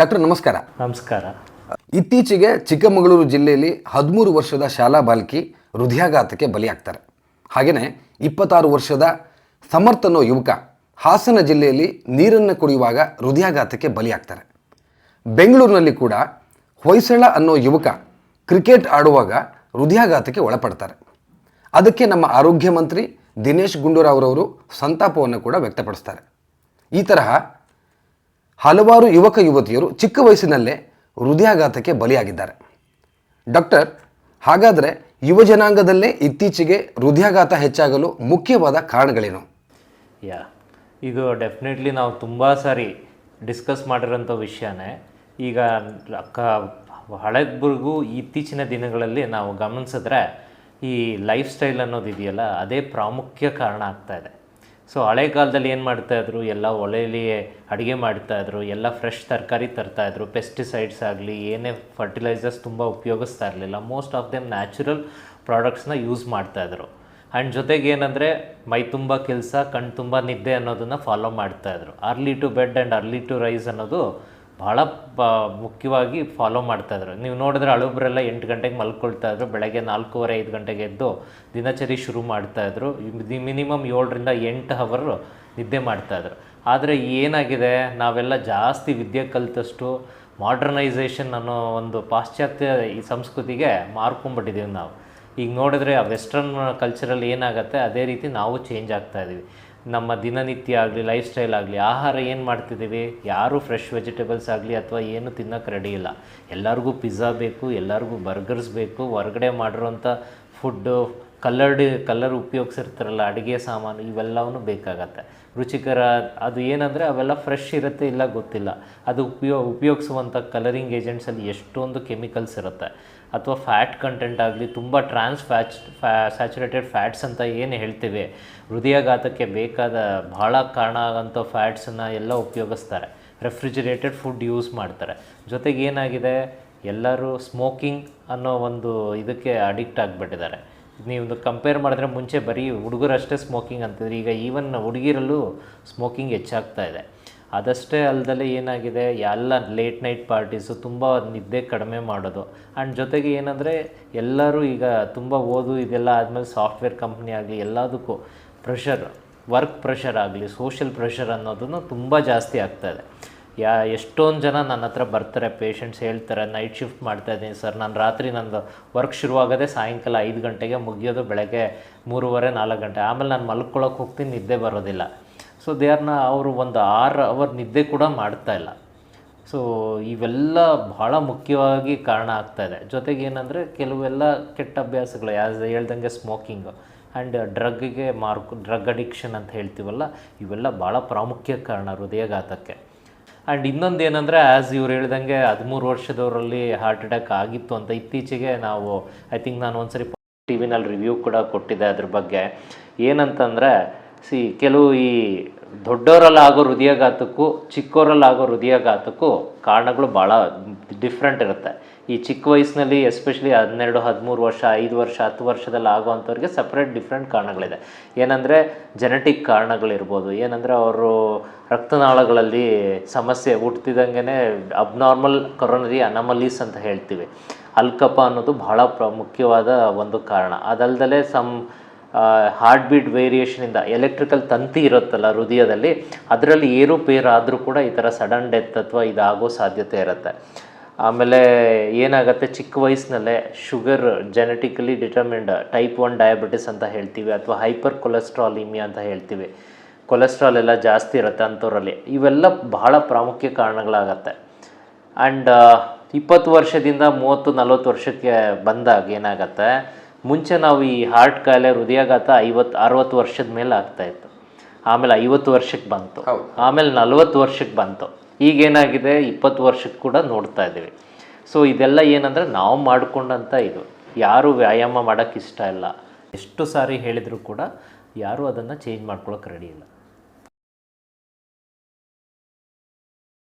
Doctor ನಮಸ್ಕಾರ. ನಮಸ್ಕಾರ. ಇತ್ತೀಚೆಗೆ ಚಿಕ್ಕಮಗಳೂರು ಜಿಲ್ಲೆಯಲ್ಲಿ ಹದಿಮೂರು ವರ್ಷದ ಶಾಲಾ ಬಾಲಕಿ ಹೃದಯಾಘಾತಕ್ಕೆ ಬಲಿಯಾಗ್ತಾರೆ. ಹಾಗೆಯೇ ಇಪ್ಪತ್ತಾರು ವರ್ಷದ ಸಮರ್ಥ ಅನ್ನೋ ಯುವಕ ಹಾಸನ ಜಿಲ್ಲೆಯಲ್ಲಿ ನೀರನ್ನು ಕುಡಿಯುವಾಗ ಹೃದಯಾಘಾತಕ್ಕೆ ಬಲಿಯಾಗ್ತಾರೆ. ಬೆಂಗಳೂರಿನಲ್ಲಿ ಕೂಡ ಹೊಯ್ಸಳ ಅನ್ನೋ ಯುವಕ ಕ್ರಿಕೆಟ್ ಆಡುವಾಗ ಹೃದಯಾಘಾತಕ್ಕೆ ಒಳಪಡ್ತಾರೆ. ಅದಕ್ಕೆ ನಮ್ಮ ಆರೋಗ್ಯ ಮಂತ್ರಿ ದಿನೇಶ್ ಗುಂಡೂರಾವ್ರವರು ಸಂತಾಪವನ್ನು ಕೂಡ ವ್ಯಕ್ತಪಡಿಸ್ತಾರೆ. ಈ ತರಹ ಹಲವಾರು ಯುವಕ ಯುವತಿಯರು ಚಿಕ್ಕ ವಯಸ್ಸಿನಲ್ಲೇ ಹೃದಯಾಘಾತಕ್ಕೆ ಬಲಿಯಾಗಿದ್ದಾರೆ. ಡಾಕ್ಟರ್, ಹಾಗಾದರೆ ಯುವ ಜನಾಂಗದಲ್ಲೇ ಇತ್ತೀಚೆಗೆ ಹೃದಯಾಘಾತ ಹೆಚ್ಚಾಗಲು ಮುಖ್ಯವಾದ ಕಾರಣಗಳೇನು? ಯಾ, ಇದು ಡೆಫಿನೆಟ್ಲಿ ನಾವು ತುಂಬ ಸಾರಿ ಡಿಸ್ಕಸ್ ಮಾಡಿರೋಂಥ ವಿಷಯನೇ. ಈಗ ಅಕ್ಕ ಹಳೆದ್ಬರ್ಗೂ ಇತ್ತೀಚಿನ ದಿನಗಳಲ್ಲಿ ನಾವು ಗಮನಿಸಿದ್ರೆ ಈ ಲೈಫ್ ಸ್ಟೈಲ್ ಅನ್ನೋದು ಇದೆಯಲ್ಲ ಅದೇ ಪ್ರಾಮುಖ್ಯ ಕಾರಣ ಆಗ್ತಾ ಇದೆ. ಸೊ ಹಳೆ ಕಾಲದಲ್ಲಿ ಏನು ಮಾಡ್ತಾಯಿದ್ರು ಎಲ್ಲ ಒಲೆಯಲ್ಲಿ ಅಡುಗೆ ಮಾಡ್ತಾಯಿದ್ರು ಎಲ್ಲ ಫ್ರೆಶ್ ತರಕಾರಿ ತರ್ತಾಯಿದ್ರು ಪೆಸ್ಟಿಸೈಡ್ಸ್ ಆಗಲಿ, ಏನೇ ಫರ್ಟಿಲೈಸರ್ಸ್ ತುಂಬ ಉಪಯೋಗಿಸ್ತಾ ಇರಲಿಲ್ಲ. ಮೋಸ್ಟ್ ಆಫ್ ದೆಮ್ ನ್ಯಾಚುರಲ್ ಪ್ರಾಡಕ್ಟ್ಸ್ನ ಯೂಸ್ ಮಾಡ್ತಾಯಿದ್ರು ಆ್ಯಂಡ್ ಜೊತೆಗೆ ಏನಂದರೆ, ಮೈ ತುಂಬ ಕೆಲಸ ಕಣ್ಣು ತುಂಬ ನಿದ್ದೆ ಅನ್ನೋದನ್ನು ಫಾಲೋ ಮಾಡ್ತಾಯಿದ್ರು early to bed and early to rise ಅನ್ನೋದು ಭಾಳ ಮುಖ್ಯವಾಗಿ ಫಾಲೋ ಮಾಡ್ತಾಯಿದ್ರು ನೀವು ನೋಡಿದ್ರೆ ಹಳಬ್ರೆಲ್ಲ ಎಂಟು ಗಂಟೆಗೆ ಮಲ್ಕೊಳ್ತಾ ಇದ್ರು, ಬೆಳಗ್ಗೆ ನಾಲ್ಕೂವರೆ, ಐದು ಗಂಟೆಗೆ ಎದ್ದು ದಿನಚರಿ ಶುರು ಮಾಡ್ತಾಯಿದ್ರು ಮಿನಿಮಮ್ ಏಳರಿಂದ ಎಂಟು ಹವರ್ ನಿದ್ದೆ ಮಾಡ್ತಾಯಿದ್ರು ಆದರೆ ಏನಾಗಿದೆ, ನಾವೆಲ್ಲ ಜಾಸ್ತಿ ವಿದ್ಯೆ ಕಲಿತಷ್ಟು ಮಾಡರ್ನೈಸೇಷನ್ ಅನ್ನೋ ಒಂದು ಪಾಶ್ಚಾತ್ಯ ಈ ಸಂಸ್ಕೃತಿಗೆ ಮಾರ್ಕೊಂಬಿಟ್ಟಿದ್ದೀವಿ ನಾವು. ಈಗ ನೋಡಿದ್ರೆ ಆ ವೆಸ್ಟರ್ನ್ ಕಲ್ಚರಲ್ಲಿ ಏನಾಗುತ್ತೆ, ಅದೇ ರೀತಿ ನಾವು ಚೇಂಜ್ ಆಗ್ತಾ ಇದ್ದೀವಿ ನಮ್ಮ ದಿನನಿತ್ಯ ಆಗಲಿ ಲೈಫ್ ಸ್ಟೈಲ್ ಆಗಲಿ, ಆಹಾರ ಏನು ಮಾಡ್ತಿದ್ದೀವಿ? ಯಾರೂ ಫ್ರೆಶ್ ವೆಜಿಟೇಬಲ್ಸ್ ಆಗಲಿ ಅಥವಾ ಏನು ತಿನ್ನೋಕೆ ರೆಡಿ ಇಲ್ಲ. ಎಲ್ಲರಿಗೂ ಪಿಜ್ಜಾ ಬೇಕು, ಎಲ್ಲರಿಗೂ ಬರ್ಗರ್ಸ್ ಬೇಕು, ಹೊರಗಡೆ ಮಾಡಿರೋಂಥ ಫುಡ್ಡು ಕಲರ್ಡ್ ಕಲ್ಲರ್ ಉಪಯೋಗಿಸಿರ್ತಾರಲ್ಲ, ಅಡುಗೆ ಸಾಮಾನು ಇವೆಲ್ಲವೂ ಬೇಕಾಗತ್ತೆ. ರುಚಿಕರ, ಅದು ಏನಂದರೆ ಅವೆಲ್ಲ ಫ್ರೆಶ್ ಇರುತ್ತೆ ಇಲ್ಲ ಗೊತ್ತಿಲ್ಲ. ಅದು ಉಪಯೋ, ಉಪಯೋಗಿಸುವಂಥ ಕಲರಿಂಗ್ ಏಜೆಂಟ್ಸಲ್ಲಿ ಎಷ್ಟೊಂದು ಕೆಮಿಕಲ್ಸ್ ಇರುತ್ತೆ. ಅಥವಾ ಫ್ಯಾಟ್ ಕಂಟೆಂಟ್ ಆಗಲಿ, ತುಂಬ ಟ್ರಾನ್ಸ್ ಫ್ಯಾಚ್ ಫ್ಯಾ ಸ್ಯಾಚುರೇಟೆಡ್ ಫ್ಯಾಟ್ಸ್ ಅಂತ ಏನು ಹೇಳ್ತೀವಿ, ಹೃದಯಾಘಾತಕ್ಕೆ ಬೇಕಾದ ಭಾಳ ಕಾರಣ ಆಗೋಂಥ ಫ್ಯಾಟ್ಸನ್ನು ಎಲ್ಲ ಉಪಯೋಗಿಸ್ತಾರೆ. ರೆಫ್ರಿಜಿರೇಟೆಡ್ ಫುಡ್ ಯೂಸ್ ಮಾಡ್ತಾರೆ. ಜೊತೆಗೆ ಏನಾಗಿದೆ, ಎಲ್ಲರೂ ಸ್ಮೋಕಿಂಗ್ ಅನ್ನೋ ಒಂದು ಇದಕ್ಕೆ ಅಡಿಕ್ಟ್ ಆಗಿಬಿಟ್ಟಿದ್ದಾರೆ. ನೀವು ಕಂಪೇರ್ ಮಾಡಿದ್ರೆ ಮುಂಚೆ ಬರೀ ಹುಡುಗರಷ್ಟೇ ಸ್ಮೋಕಿಂಗ್ ಅಂತಿದ್ರು. ಈಗ ಈವನ್ ಹುಡುಗಿರಲ್ಲೂ ಸ್ಮೋಕಿಂಗ್ ಹೆಚ್ಚಾಗ್ತಾ ಇದೆ. ಅದಷ್ಟೇ ಅಲ್ಲದಲ್ಲೇ ಏನಾಗಿದೆ? ಎಲ್ಲ ಲೇಟ್ ನೈಟ್ ಪಾರ್ಟೀಸು ತುಂಬ ನಿದ್ದೆ ಕಡಿಮೆ ಮಾಡೋದು. ಆ್ಯಂಡ್ ಜೊತೆಗೆ ಏನಂದರೆ, ಎಲ್ಲರೂ ಈಗ ತುಂಬ ಓದು ಇದೆಲ್ಲ ಆದಮೇಲೆ ಸಾಫ್ಟ್ವೇರ್ ಕಂಪ್ನಿ ಆಗಲಿ, ಎಲ್ಲದಕ್ಕೂ ಪ್ರೆಷರ್ ವರ್ಕ್ ಪ್ರೆಷರ್ ಆಗಲಿ ಸೋಷಿಯಲ್ ಪ್ರೆಷರ್ ಅನ್ನೋದನ್ನು ತುಂಬ ಜಾಸ್ತಿ ಆಗ್ತಾಯಿದೆ ಯಾ, ಎಷ್ಟೊಂದು ಜನ ನನ್ನ ಹತ್ರ ಬರ್ತಾರೆ ಪೇಷಂಟ್ಸ್ ಹೇಳ್ತಾರೆ ನೈಟ್ ಶಿಫ್ಟ್ ಮಾಡ್ತಾ ಇದ್ದೀನಿ ಸರ್. ನಾನು ರಾತ್ರಿ ನಂದು ವರ್ಕ್ ಶುರುವಾಗೋದೇ ಸಾಯಂಕಾಲ ಐದು ಗಂಟೆಗೆ ಮುಗಿಯೋದು ಬೆಳಗ್ಗೆ ಮೂರುವರೆ, ನಾಲ್ಕು ಗಂಟೆ. ಆಮೇಲೆ ನಾನು ಮಲ್ಕೊಳ್ಳೋಕೆ ಹೋಗ್ತೀನಿ, ನಿದ್ದೆ ಬರೋದಿಲ್ಲ. ಸೊ ದೇ ಆರ್ನ ಅವರು ಒಂದು ಆರು ಅವರ್ ನಿದ್ದೆ ಕೂಡ ಮಾಡ್ತಾ ಇಲ್ಲ. ಸೊ ಇವೆಲ್ಲ ಭಾಳ ಮುಖ್ಯವಾಗಿ ಕಾರಣ ಆಗ್ತಾ ಇದೆ. ಜೊತೆಗೆ ಏನಂದರೆ, ಕೆಲವೆಲ್ಲ ಕೆಟ್ಟ ಅಭ್ಯಾಸಗಳು ಯಾಸ್ ಹೇಳ್ದಂಗೆ ಸ್ಮೋಕಿಂಗು ಆ್ಯಂಡ್ ಡ್ರಗ್ಗೆ ಮಾರ್ಕ್ ಡ್ರಗ್ ಅಡಿಕ್ಷನ್ ಅಂತ ಹೇಳ್ತೀವಲ್ಲ, ಇವೆಲ್ಲ ಭಾಳ ಪ್ರಾಮುಖ್ಯ ಕಾರಣ ಹೃದಯಾಘಾತಕ್ಕೆ. ಆ್ಯಂಡ್ ಇನ್ನೊಂದು ಏನಂದರೆ ಆ್ಯಸ್ ಇವ್ರು ಹೇಳ್ದಂಗೆ, ಹದಿಮೂರು ವರ್ಷದವರಲ್ಲಿ ಹಾರ್ಟ್ ಅಟ್ಯಾಕ್ ಆಗಿತ್ತು ಅಂತ ಇತ್ತೀಚೆಗೆ ನಾವು ಐ ಥಿಂಕ್ ನಾನು ಒಂದ್ಸರಿ ಟಿ ವಿನಲ್ಲಿ ರಿವ್ಯೂ ಕೂಡ ಕೊಟ್ಟಿದ್ದೆ ಅದ್ರ ಬಗ್ಗೆ. ಏನಂತಂದರೆ ಸಿ ಕೆಲವು ಈ ದೊಡ್ಡವರಲ್ಲಿ ಆಗೋ ಹೃದಯಾಘಾತಕ್ಕೂ ಚಿಕ್ಕವರಲ್ಲಿ ಆಗೋ ಹೃದಯಾಘಾತಕ್ಕೂ ಕಾರಣಗಳು ಭಾಳ ಡಿಫ್ರೆಂಟ್ ಇರುತ್ತೆ. ಈ ಚಿಕ್ಕ ವಯಸ್ಸಿನಲ್ಲಿ ಎಸ್ಪೆಷಲಿ ಹನ್ನೆರಡು, ಹದಿಮೂರು ವರ್ಷ, ಐದು ವರ್ಷ, ಹತ್ತು ವರ್ಷದಲ್ಲಿ ಆಗುವಂಥವ್ರಿಗೆ ಸಪ್ರೇಟ್ ಡಿಫ್ರೆಂಟ್ ಕಾರಣಗಳಿದೆ. ಏನಂದರೆ ಜೆನೆಟಿಕ್ ಕಾರಣಗಳಿರ್ಬೋದು. ಏನಂದರೆ, ಅವರು ರಕ್ತನಾಳಗಳಲ್ಲಿ ಸಮಸ್ಯೆ ಹುಟ್ತಿದ್ದಂಗೆ ಅಬ್ನಾರ್ಮಲ್ ಕೊರೋನರಿ ಅನಮಲೀಸ್ ಅಂತ ಹೇಳ್ತೀವಿ. ಅಲ್ಕಪ ಅನ್ನೋದು ಬಹಳ ಪ್ರಾಮುಖ್ಯವಾದ ಒಂದು ಕಾರಣ. ಅದಲ್ಲದೆ ಸಮ್ ಹಾರ್ಟ್ ಬೀಟ್ ವೇರಿಯೇಷನಿಂದ ಎಲೆಕ್ಟ್ರಿಕಲ್ ತಂತಿ ಇರುತ್ತಲ್ಲ ಹೃದಯದಲ್ಲಿ, ಅದರಲ್ಲಿ ಏರುಪೇರು ಆದರೂ ಕೂಡ ಈ ಥರ ಸಡನ್ ಡೆತ್ ಅಥವಾ ಇದಾಗೋ ಸಾಧ್ಯತೆ ಇರುತ್ತೆ. ಆಮೇಲೆ ಏನಾಗುತ್ತೆ ಚಿಕ್ಕ ವಯಸ್ಸಿನಲ್ಲೇ sugar genetically determined type one diabetes ಅಂತ ಹೇಳ್ತೀವಿ ಅಥವಾ ಹೈಪರ್ ಕೊಲೆಸ್ಟ್ರಾಲಿಮಿಯಾ ಅಂತ ಹೇಳ್ತೀವಿ. ಕೊಲೆಸ್ಟ್ರಾಲ್ ಎಲ್ಲ ಜಾಸ್ತಿ ಇರುತ್ತೆ ಅಂಥವ್ರಲ್ಲಿ ಇವೆಲ್ಲ ಬಹಳ ಪ್ರಾಮುಖ್ಯ ಕಾರಣಗಳಾಗತ್ತೆ. ಆ್ಯಂಡ್ ಇಪ್ಪತ್ತು ವರ್ಷದಿಂದ ಮೂವತ್ತು ನಲ್ವತ್ತು ವರ್ಷಕ್ಕೆ ಬಂದಾಗ ಏನಾಗತ್ತೆ ಮುಂಚೆ ನಾವು ಈ ಹಾರ್ಟ್ ಕಾಯಿಲೆ ಹೃದಯಾಘಾತ ಐವತ್ತು ಅರವತ್ತು ವರ್ಷದ ಮೇಲೆ ಆಗ್ತಾಯಿತ್ತು ಆಮೇಲೆ ಐವತ್ತು ವರ್ಷಕ್ಕೆ ಬಂತು. ಆಮೇಲೆ ನಲ್ವತ್ತು ವರ್ಷಕ್ಕೆ ಬಂತು. ಈಗೇನಾಗಿದೆ? ಇಪ್ಪತ್ತು ವರ್ಷಕ್ಕೆ ಕೂಡ ನೋಡ್ತಾ ಇದ್ದೀವಿ. ಸೊ ಇದೆಲ್ಲ ಏನಂದರೆ ನಾವು ಮಾಡಿಕೊಂಡಂಥ ಇದು. ಯಾರು ವ್ಯಾಯಾಮ ಮಾಡೋಕ್ಕೆ ಇಷ್ಟ ಇಲ್ಲ. ಎಷ್ಟು ಸಾರಿ ಹೇಳಿದರೂ ಕೂಡ ಯಾರೂ ಅದನ್ನು ಚೇಂಜ್ ಮಾಡ್ಕೊಳಕ್ಕೆ ರೆಡಿ ಇಲ್ಲ.